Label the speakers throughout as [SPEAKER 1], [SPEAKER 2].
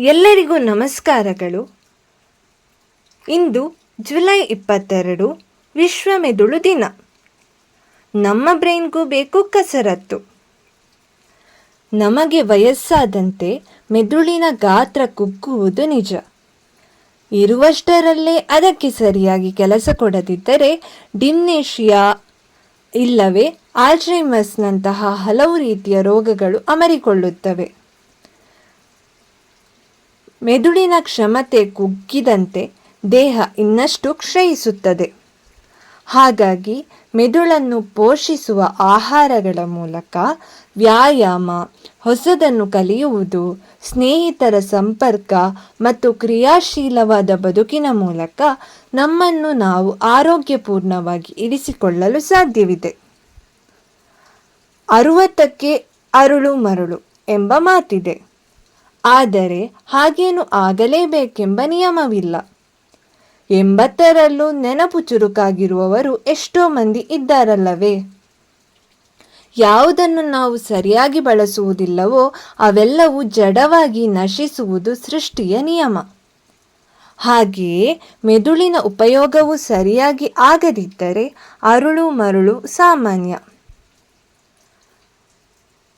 [SPEAKER 1] ಎಲ್ಲರಿಗೂ ನಮಸ್ಕಾರಗಳು. ಇಂದು ಜುಲೈ ಇಪ್ಪತ್ತೆರಡು, ವಿಶ್ವ ಮೆದುಳು ದಿನ. ನಮ್ಮ ಬ್ರೈನ್ಗೂ ಬೇಕು ಕಸರತ್ತು. ನಮಗೆ ವಯಸ್ಸಾದಂತೆ ಮೆದುಳಿನ ಗಾತ್ರ ಕುಗ್ಗುವುದು ನಿಜ. ಇರುವಷ್ಟರಲ್ಲೇ ಅದಕ್ಕೆ ಸರಿಯಾಗಿ ಕೆಲಸ ಕೊಡದಿದ್ದರೆ ಡಿಮ್ನೇಷಿಯಾ ಇಲ್ಲವೇ ಆಲ್ಝೈಮರ್ಸ್ನಂತಹ ಹಲವು ರೀತಿಯ ರೋಗಗಳು ಅಮರಿಕೊಳ್ಳುತ್ತವೆ. ಮೆದುಳಿನ ಕ್ಷಮತೆ ಕುಗ್ಗಿದಂತೆ ದೇಹ ಇನ್ನಷ್ಟು ಕ್ಷಯಿಸುತ್ತದೆ. ಹಾಗಾಗಿ ಮೆದುಳನ್ನು ಪೋಷಿಸುವ ಆಹಾರಗಳ ಮೂಲಕ ವ್ಯಾಯಾಮ, ಹೊಸದನ್ನು ಕಲಿಯುವುದು, ಸ್ನೇಹಿತರ ಸಂಪರ್ಕ ಮತ್ತು ಕ್ರಿಯಾಶೀಲವಾದ ಬದುಕಿನ ಮೂಲಕ ನಮ್ಮನ್ನು ನಾವು ಆರೋಗ್ಯಪೂರ್ಣವಾಗಿ ಇರಿಸಿಕೊಳ್ಳಲು ಸಾಧ್ಯವಿದೆ. ಅರುವತ್ತಕ್ಕೆ ಅರುಳು ಮರುಳು ಎಂಬ ಮಾತಿದೆ. ಆದರೆ ಹಾಗೇನು ಆಗಲೇಬೇಕೆಂಬ ನಿಯಮವಿಲ್ಲ. ಎಂಬತ್ತರಲ್ಲೂ ನೆನಪು ಚುರುಕಾಗಿರುವವರು ಎಷ್ಟೋ ಮಂದಿ ಇದ್ದಾರಲ್ಲವೇ? ಯಾವುದನ್ನು ನಾವು ಸರಿಯಾಗಿ ಬಳಸುವುದಿಲ್ಲವೋ ಅವೆಲ್ಲವೂ ಜಡವಾಗಿ ನಶಿಸುವುದು ಸೃಷ್ಟಿಯ ನಿಯಮ. ಹಾಗೆಯೇ ಮೆದುಳಿನ ಉಪಯೋಗವು ಸರಿಯಾಗಿ ಆಗದಿದ್ದರೆ ಅರುಳು ಮರುಳು ಸಾಮಾನ್ಯ.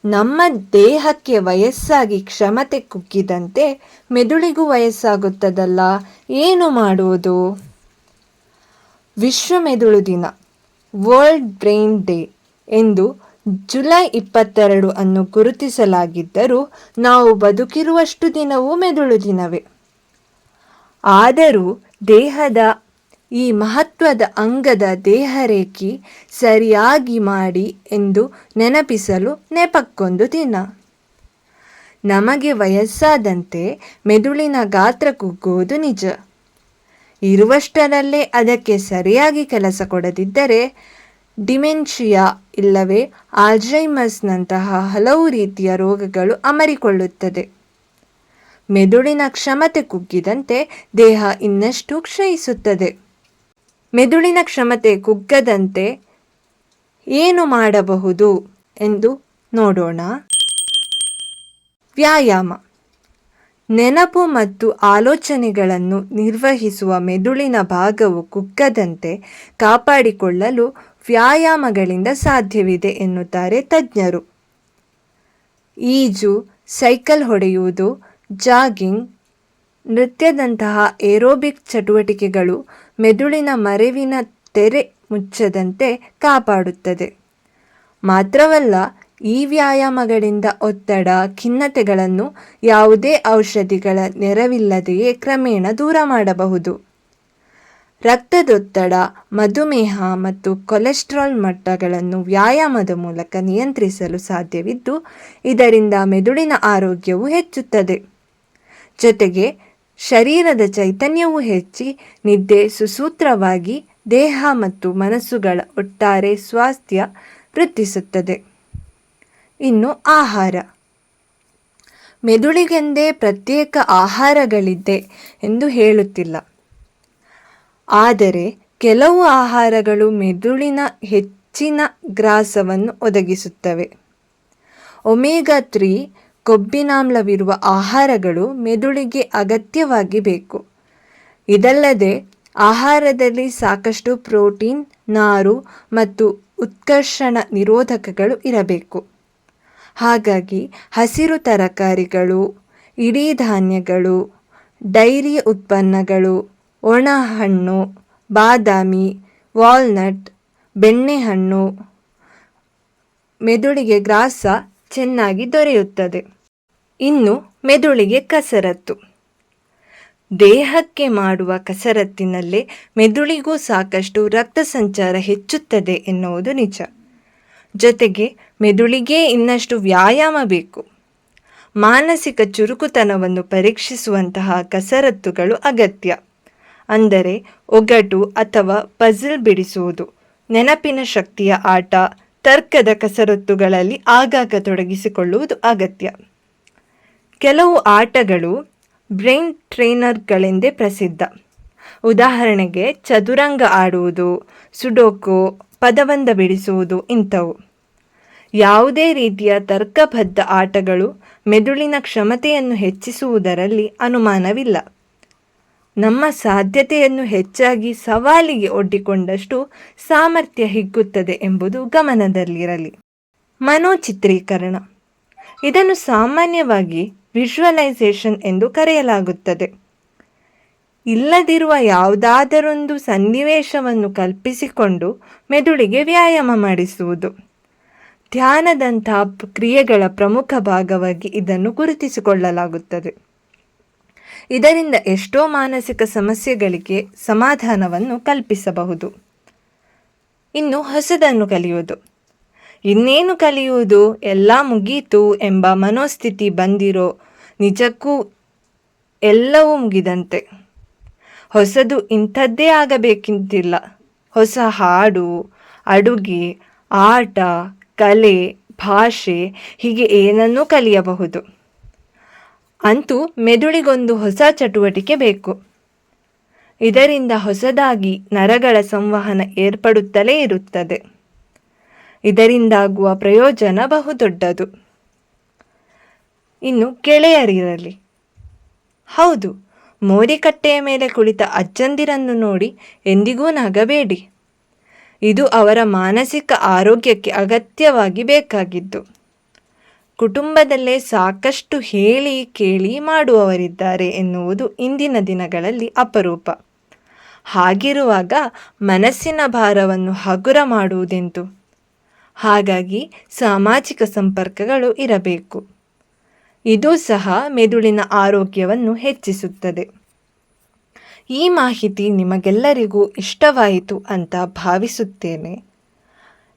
[SPEAKER 1] ನಮ್ಮ ದೇಹಕ್ಕೆ ವಯಸ್ಸಾಗಿ ಕ್ಷಮತೆ ಕುಗ್ಗಿದಂತೆ ಮೆದುಳಿಗೂ ವಯಸ್ಸಾಗುತ್ತದಲ್ಲ, ಏನು ಮಾಡುವುದು? ವಿಶ್ವ ಮೆದುಳು ದಿನ ವರ್ಲ್ಡ್ ಬ್ರೈನ್ ಡೇ ಎಂದು ಜುಲೈ ಇಪ್ಪತ್ತೆರಡು ಅನ್ನು ಗುರುತಿಸಲಾಗಿದ್ದರೂ ನಾವು ಬದುಕಿರುವಷ್ಟು ದಿನವೂ ಮೆದುಳು ದಿನವೇ. ಆದರೂ ದೇಹದ ಈ ಮಹತ್ವದ ಅಂಗದ ದೇಹರೇಖೆ ಸರಿಯಾಗಿ ಮಾಡಿ ಎಂದು ನೆನಪಿಸಲು ನೆಪಕ್ಕೊಂದು ದಿನ. ನಮಗೆ ವಯಸ್ಸಾದಂತೆ ಮೆದುಳಿನ ಗಾತ್ರ ಕುಗ್ಗುವುದು ನಿಜ. ಇರುವಷ್ಟರಲ್ಲೇ ಅದಕ್ಕೆ ಸರಿಯಾಗಿ ಕೆಲಸ ಕೊಡದಿದ್ದರೆ ಡಿಮೆನ್ಷಿಯಾ ಇಲ್ಲವೇ ಆಲ್ಝೈಮರ್ಸ್ನಂತಹ ಹಲವು ರೀತಿಯ ರೋಗಗಳು ಅಮರಿಕೊಳ್ಳುತ್ತದೆ. ಮೆದುಳಿನ ಕ್ಷಮತೆ ಕುಗ್ಗಿದಂತೆ ದೇಹ ಇನ್ನಷ್ಟು ಕ್ಷಯಿಸುತ್ತದೆ. ಮೆದುಳಿನ ಕ್ಷಮತೆ ಕುಗ್ಗದಂತೆ ಏನು ಮಾಡಬಹುದು ಎಂದು ನೋಡೋಣ. ವ್ಯಾಯಾಮ. ನೆನಪು ಮತ್ತು ಆಲೋಚನೆಗಳನ್ನು ನಿರ್ವಹಿಸುವ ಮೆದುಳಿನ ಭಾಗವು ಕುಗ್ಗದಂತೆ ಕಾಪಾಡಿಕೊಳ್ಳಲು ವ್ಯಾಯಾಮಗಳಿಂದ ಸಾಧ್ಯವಿದೆ ಎನ್ನುತ್ತಾರೆ ತಜ್ಞರು. ಈಜು, ಸೈಕಲ್ ಹೊಡೆಯುವುದು, ಜಾಗಿಂಗ್ ನೃತ್ಯದಂತಹ ಏರೋಬಿಕ್ ಚಟುವಟಿಕೆಗಳು ಮೆದುಳಿನ ಮರೆವಿನ ತೆರೆ ಮುಚ್ಚದಂತೆ ಕಾಪಾಡುತ್ತದೆ. ಮಾತ್ರವಲ್ಲ, ಈ ವ್ಯಾಯಾಮಗಳಿಂದ ಒತ್ತಡ, ಖಿನ್ನತೆಗಳನ್ನು ಯಾವುದೇ ಔಷಧಿಗಳ ನೆರವಿಲ್ಲದೆಯೇ ಕ್ರಮೇಣ ದೂರ ಮಾಡಬಹುದು. ರಕ್ತದೊತ್ತಡ, ಮಧುಮೇಹ ಮತ್ತು ಕೊಲೆಸ್ಟ್ರಾಲ್ ಮಟ್ಟಗಳನ್ನು ವ್ಯಾಯಾಮದ ಮೂಲಕ ನಿಯಂತ್ರಿಸಲು ಸಾಧ್ಯವಿದ್ದು, ಇದರಿಂದ ಮೆದುಳಿನ ಆರೋಗ್ಯವು ಹೆಚ್ಚುತ್ತದೆ. ಜೊತೆಗೆ ಶರೀರದ ಚೈತನ್ಯವು ಹೆಚ್ಚಿ, ನಿದ್ದೆ ಸುಸೂತ್ರವಾಗಿ, ದೇಹ ಮತ್ತು ಮನಸ್ಸುಗಳ ಒಟ್ಟಾರೆ ಸ್ವಾಸ್ಥ್ಯ ವೃದ್ಧಿಸುತ್ತದೆ. ಇನ್ನು ಆಹಾರ. ಮೆದುಳಿಗೆಂದೇ ಪ್ರತ್ಯೇಕ ಆಹಾರಗಳಿದೆ ಎಂದು ಹೇಳುತ್ತಿಲ್ಲ. ಆದರೆ ಕೆಲವು ಆಹಾರಗಳು ಮೆದುಳಿನ ಹೆಚ್ಚಿನ ಗ್ರಾಸವನ್ನು ಒದಗಿಸುತ್ತವೆ. ಒಮೇಗಾ ತ್ರೀ ಕೊಬ್ಬಿನಾಮ್ಲವಿರುವ ಆಹಾರಗಳು ಮೆದುಳಿಗೆ ಅಗತ್ಯವಾಗಿ ಬೇಕು. ಇದಲ್ಲದೆ, ಆಹಾರದಲ್ಲಿ ಸಾಕಷ್ಟು ಪ್ರೋಟೀನ್, ನಾರು ಮತ್ತು ಉತ್ಕರ್ಷಣ ನಿರೋಧಕಗಳು ಇರಬೇಕು. ಹಾಗಾಗಿ, ಹಸಿರು ತರಕಾರಿಗಳು, ಇಡೀ ಧಾನ್ಯಗಳು, ಡೈರಿ ಉತ್ಪನ್ನಗಳು ಒಣ ಹಣ್ಣು ಬಾದಾಮಿ, ವಾಲ್ನಟ್, ಬೆಣ್ಣೆಹಣ್ಣು, ಮೆದುಳಿಗೆ ಗ್ರಾಸ ಚೆನ್ನಾಗಿ ದೊರೆಯುತ್ತದೆ. ಇನ್ನು ಮೆದುಳಿಗೆ ಕಸರತ್ತು. ದೇಹಕ್ಕೆ ಮಾಡುವ ಕಸರತ್ತಿನಲ್ಲೇ ಮೆದುಳಿಗೂ ಸಾಕಷ್ಟು ರಕ್ತ ಸಂಚಾರ ಹೆಚ್ಚುತ್ತದೆ ಎನ್ನುವುದು ನಿಜ. ಜೊತೆಗೆ ಮೆದುಳಿಗೆ ಇನ್ನಷ್ಟು ವ್ಯಾಯಾಮ ಬೇಕು. ಮಾನಸಿಕ ಚುರುಕುತನವನ್ನು ಪರೀಕ್ಷಿಸುವಂತಹ ಕಸರತ್ತುಗಳು ಅಗತ್ಯ. ಅಂದರೆ ಒಗಟು ಅಥವಾ ಪಝಲ್ ಬಿಡಿಸುವುದು, ನೆನಪಿನ ಶಕ್ತಿಯ ಆಟ, ತರ್ಕದ ಕಸರತ್ತುಗಳಲ್ಲಿ ಆಗಾಗ ತೊಡಗಿಸಿಕೊಳ್ಳುವುದು ಅಗತ್ಯ. ಕೆಲವು ಆಟಗಳು ಬ್ರೈನ್ ಟ್ರೈನರ್ಗಳೆಂದೇ ಪ್ರಸಿದ್ಧ. ಉದಾಹರಣೆಗೆ ಚದುರಂಗ ಆಡುವುದು, ಸುಡೋಕು ಪದಬಂಧ ಬಿಡಿಸುವುದು ಇಂಥವು. ಯಾವುದೇ ರೀತಿಯ ತರ್ಕಬದ್ಧ ಆಟಗಳು ಮೆದುಳಿನ ಕ್ಷಮತೆಯನ್ನು ಹೆಚ್ಚಿಸುವುದರಲ್ಲಿ ಅನುಮಾನವಿಲ್ಲ. ನಮ್ಮ ಸಾಧ್ಯತೆಯನ್ನು ಹೆಚ್ಚಾಗಿ ಸವಾಲಿಗೆ ಒಡ್ಡಿಕೊಂಡಷ್ಟು ಸಾಮರ್ಥ್ಯ ಹಿಗ್ಗುತ್ತದೆ ಎಂಬುದು ಗಮನದಲ್ಲಿರಲಿ. ಮನೋಚಿತ್ರೀಕರಣ. ಇದನ್ನು ಸಾಮಾನ್ಯವಾಗಿ ವಿಜುವಲೈಸೇಷನ್ ಎಂದು ಕರೆಯಲಾಗುತ್ತದೆ. ಇಲ್ಲದಿರುವ ಯಾವುದಾದರೊಂದು ಸನ್ನಿವೇಶವನ್ನು ಕಲ್ಪಿಸಿಕೊಂಡು ಮೆದುಳಿಗೆ ವ್ಯಾಯಾಮ ಮಾಡಿಸುವುದು. ಧ್ಯಾನದಂಥ ಕ್ರಿಯೆಗಳ ಪ್ರಮುಖ ಭಾಗವಾಗಿ ಇದನ್ನು ಗುರುತಿಸಿಕೊಳ್ಳಲಾಗುತ್ತದೆ. ಇದರಿಂದ ಎಷ್ಟೋ ಮಾನಸಿಕ ಸಮಸ್ಯೆಗಳಿಗೆ ಸಮಾಧಾನವನ್ನು ಕಲ್ಪಿಸಬಹುದು. ಇನ್ನು ಹೊಸದನ್ನು ಕಲಿಯುವುದು. ಇನ್ನೇನು ಕಲಿಯುವುದು? ಎಲ್ಲ ಮುಗೀತು ಎಂಬ ಮನೋಸ್ಥಿತಿ ಬಂದಿರೋ ನಿಜಕ್ಕೂ ಎಲ್ಲವೂ ಮುಗಿದಂತೆ. ಹೊಸದು ಇಂಥದ್ದೇ ಆಗಬೇಕಿಂತಿಲ್ಲ. ಹೊಸ ಹಾಡು, ಅಡುಗೆ, ಆಟ, ಕಲೆ, ಭಾಷೆ, ಹೀಗೆ ಏನನ್ನೂ ಕಲಿಯಬಹುದು. ಅಂತೂ ಮೆದುಳಿಗೊಂದು ಹೊಸ ಚಟುವಟಿಕೆ ಬೇಕು. ಇದರಿಂದ ಹೊಸದಾಗಿ ನರಗಳ ಸಂವಹನ ಏರ್ಪಡುತ್ತಲೇ ಇರುತ್ತದೆ. ಇದರಿಂದಾಗುವ ಪ್ರಯೋಜನ ಬಹುದೊಡ್ಡದು. ಇನ್ನು ಗೆಳೆಯರಿರಲಿ. ಹೌದು, ಮೋರಿಕಟ್ಟೆಯ ಮೇಲೆ ಕುಳಿತ ಅಜ್ಜಂದಿರನ್ನು ನೋಡಿ ಎಂದಿಗೂ ನಗಬೇಡಿ. ಇದು ಅವರ ಮಾನಸಿಕ ಆರೋಗ್ಯಕ್ಕೆ ಅಗತ್ಯವಾಗಿ ಬೇಕಾಗಿದ್ದು. ಕುಟುಂಬದಲ್ಲೇ ಸಾಕಷ್ಟು ಹೇಳಿ ಕೇಳಿ ಮಾಡುವವರಿದ್ದಾರೆ ಎನ್ನುವುದು ಇಂದಿನ ದಿನಗಳಲ್ಲಿ ಅಪರೂಪ. ಹಾಗಿರುವಾಗ ಮನಸ್ಸಿನ ಭಾರವನ್ನು ಹಗುರ ಮಾಡುವುದೆಂತು? ಹಾಗಾಗಿ ಸಾಮಾಜಿಕ ಸಂಪರ್ಕಗಳು ಇರಬೇಕು. ಇದು ಸಹ ಮೆದುಳಿನ ಆರೋಗ್ಯವನ್ನು ಹೆಚ್ಚಿಸುತ್ತದೆ. ಈ ಮಾಹಿತಿ ನಿಮಗೆಲ್ಲರಿಗೂ ಇಷ್ಟವಾಯಿತು ಅಂತ ಭಾವಿಸುತ್ತೇನೆ.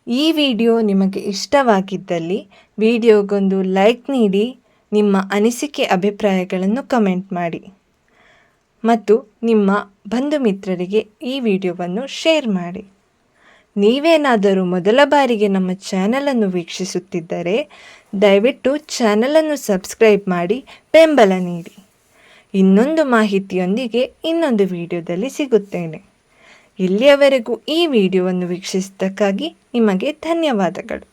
[SPEAKER 1] ಈ ವಿಡಿಯೋ ನಿಮಗೆ ಇಷ್ಟವಾಗಿದ್ದಲ್ಲಿ ವಿಡಿಯೋಗೊಂದು ಲೈಕ್ ನೀಡಿ, ನಿಮ್ಮ ಅನಿಸಿಕೆ ಅಭಿಪ್ರಾಯಗಳನ್ನು ಕಮೆಂಟ್ ಮಾಡಿ. ಮತ್ತು ನಿಮ್ಮ ಬಂಧು ಮಿತ್ರರಿಗೆ ಈ ವಿಡಿಯೋವನ್ನು ಶೇರ್ ಮಾಡಿ. ನೀವೇನಾದರೂ ಮೊದಲ ಬಾರಿಗೆ ನಮ್ಮ ಚಾನಲನ್ನು ವೀಕ್ಷಿಸುತ್ತಿದ್ದರೆ ದಯವಿಟ್ಟು ಚಾನಲನ್ನು ಸಬ್ಸ್ಕ್ರೈಬ್ ಮಾಡಿ ಬೆಂಬಲ ನೀಡಿ. ಇನ್ನೊಂದು ಮಾಹಿತಿಯೊಂದಿಗೆ ಇನ್ನೊಂದು ವಿಡಿಯೋದಲ್ಲಿ ಸಿಗುತ್ತೇನೆ. ಇಲ್ಲಿಯವರೆಗೂ ಈ ವಿಡಿಯೋವನ್ನು ವೀಕ್ಷಿಸಿದ್ದಕ್ಕಾಗಿ ನಿಮಗೆ ಧನ್ಯವಾದಗಳು.